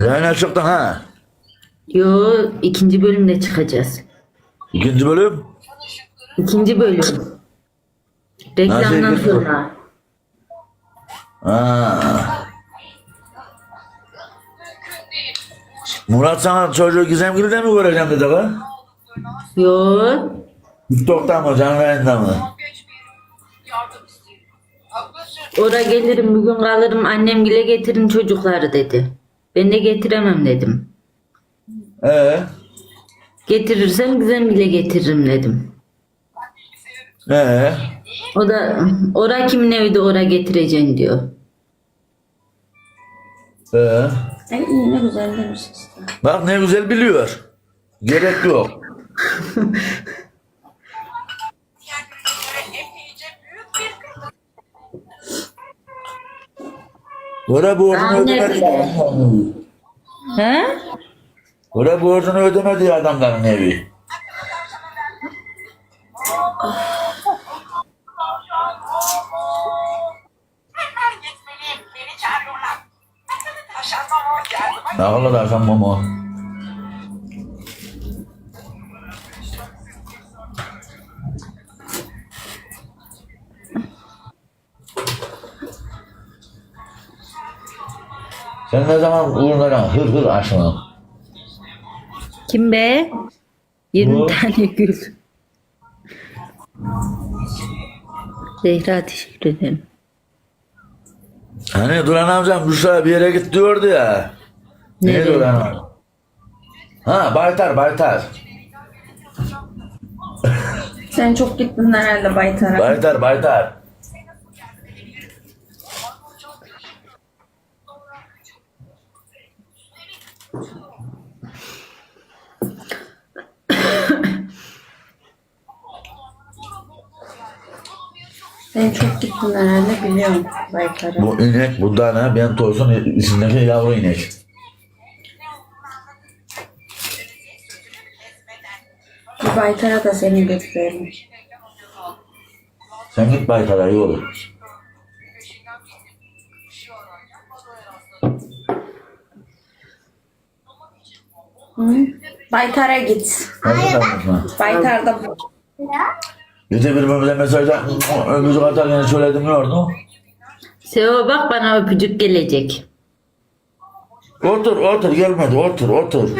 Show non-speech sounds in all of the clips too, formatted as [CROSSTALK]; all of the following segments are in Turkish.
Yayına çıktın ha. Yo ikinci bölümde çıkacağız. İkinci bölüm. İkinci bölüm. Reklamdan Nasıl sonra. Ha. Murat sana çocuğu Gizemgil'de mi göreceğim dedi lan? Yo TikTok'ta mı canlı yayında mı? Ora gelirim bugün kalırım annem bile getirin çocukları dedi. Ben de getiremem dedim. Ee, Getirirsem güzel bile getiririm dedim. ee. O da ora kimin evi de ora getireceksin diyor. Ee. Ay iyi ne güzel demiş işte. Bak ne güzel biliyor. Gerek yok. [LAUGHS] Ora borcunu ödemedi. bile. He? Ora borcunu ödemedi adamların evi. Ne olur akşam Momo. Sen ne zaman uğruna hır hır açma. Kim be? 20 Bu. tane gül. Zehra teşekkür ederim. Hani Duran amcam Büşra bir yere git diyordu ya. Neydi Nereye? Duran amcam? Ha Baytar Baytar. Sen çok gittin herhalde Baytar'a. Baytar Baytar. Sen çok gittin herhalde biliyorum Baytar'a. Bu inek bu dana ben toysun içindeki yavru inek. Bir Baytar'a da seni götürelim. Sen git Baytar'a iyi olur. Hı? Baytar'a git. Tamam. Baytar'da Gece birbirimize mesaj öpücük atarken söyledim ne oldu? Seva bak bana öpücük gelecek. Otur otur gelmedi otur otur.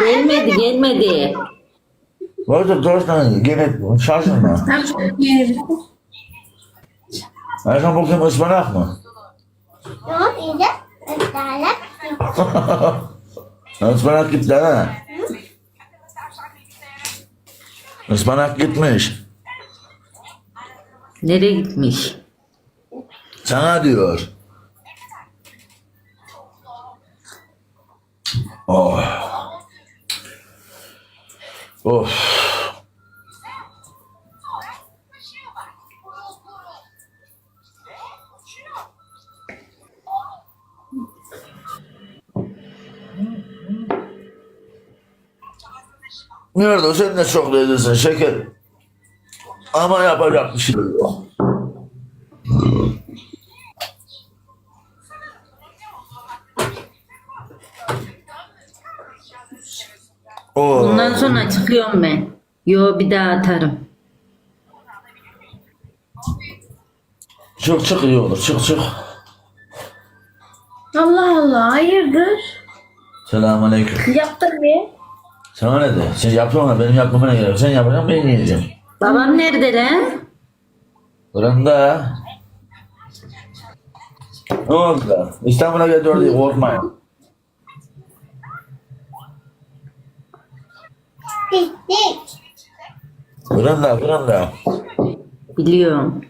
Gelmedi gelmedi. Otur dostum gene şaşırma. Erkan kim ıspanak mı? Yok iyi de yok. Ispanak gitti ha. Ispanak gitmiş. Nereye gitmiş? Sana diyor. Oh. Of. Nerede sen de çok lezzetsin şeker. Ama yapacak bir şey yok. Oo. Bundan sonra çıkıyorum ben. Yo bir daha atarım. Çık çık iyi olur çık çık. Allah Allah hayırdır? Selamun aleyküm. Yaptın bir. Sana ne de? Sen yapıyorsun benim yapmama ne gerek? Sen yapacaksın ben yiyeceğim. Babam nerede lan? Fırında. Ne oldu da? İstanbul'a gidiyor diye korkmayın. Fırında fırında. Biliyorum.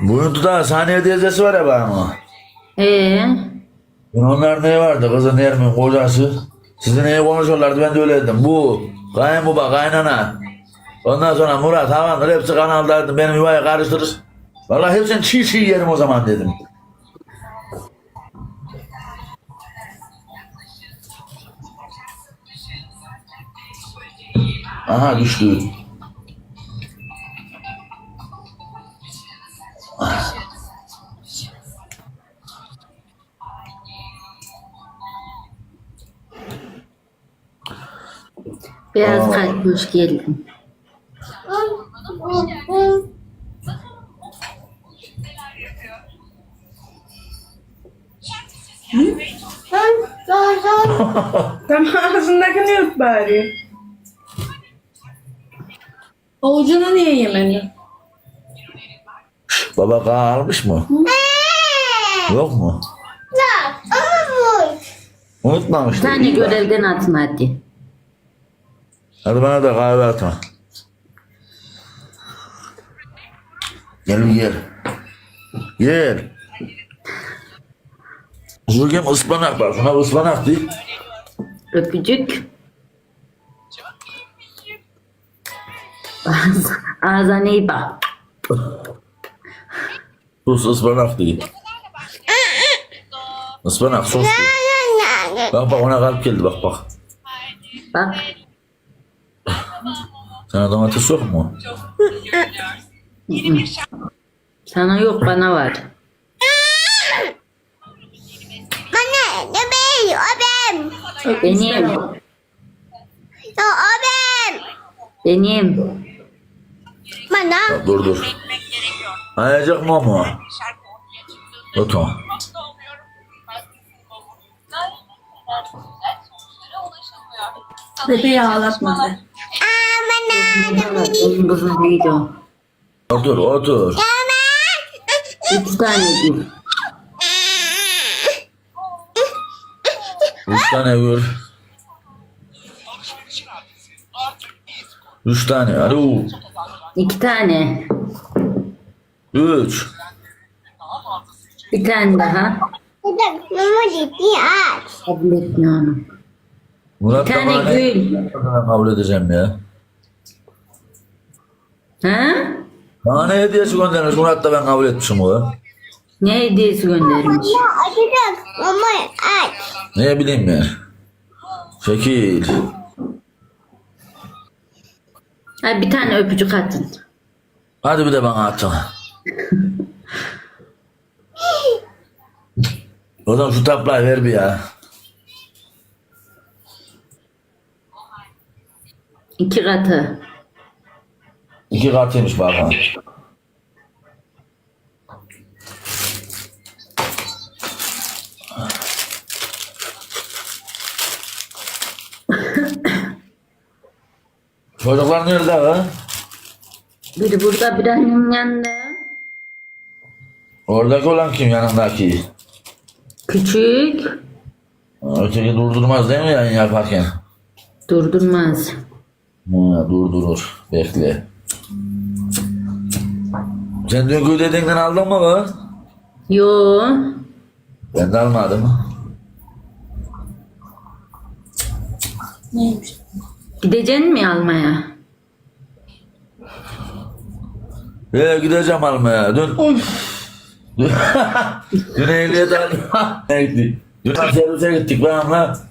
Bunun da saniye teyzesi var ya bana. Ee? Onlar ne vardı kızın Ermin kocası? Sizin iyi konuşuyorlardı ben de öyle dedim. Bu, kayınbaba, kaynana. Ondan sonra Murat, Havandır hepsi kanaldaydı. Benim yuvayı karıştırır. Vallahi hepsini çiğ çiğ yerim o zaman dedim. Aha düştü. Beyaz Aa. kalp hoş geldin. Tamam ağzındakini yut bari. Avucunu niye yemedin? Baba kan almış mı? Yok mu? Yok. Ama bu. Unutmamış. Bir tane görevden atın hadi. Hadi bana da kahve atma. Gel gel. Gel. Bugün ıspanak var. Şuna ıspanak değil. Öpücük. Ağzına iyi bak. Sus ıspanak değil. Ispanak sos değil. Bak bak ona kalp geldi bak bak. Bak. Sana domates yok mu? Sana yok bana var. Bana ne benim? O benim. Benim. Ya o benim. Benim. Bana. Dur dur. Ayacak mı mu? Otur. Bebeği ağlatma be. Benim kızım neydi o? Otur otur. Üç tane gül. Üç tane vur. Üç tane. Alo. İki tane. Üç. Bir tane daha. Kabul etmiyorum. Murat Bir tane ne- gül. Ben kabul edeceğim ya. Ha? Bana ne hediyesi göndermiş Murat da ben kabul etmişim o. Ne hediyesi göndermiş? Ya açacak. Mama aç. Ne bileyim ben. Şekil. Ha, bir tane öpücük atın. Hadi bir de bana atın. Zaman şu taplayı ver bir ya. İki katı. İki katıymış bakalım. Çocuklar nerede ha? Biri burada bir annemin yanında. Oradaki olan kim yanındaki? Küçük. Öteki durdurmaz değil mi yayın yaparken? Durdurmaz. Ha, durdurur. Bekle. Sen dünkü dediğinden aldın mı bu? Yo. Ben de almadım. Neymiş? Gideceksin mi almaya? Ee, gideceğim almaya. Dün... Dün ehliyet aldım. Dün servise gittik benimle.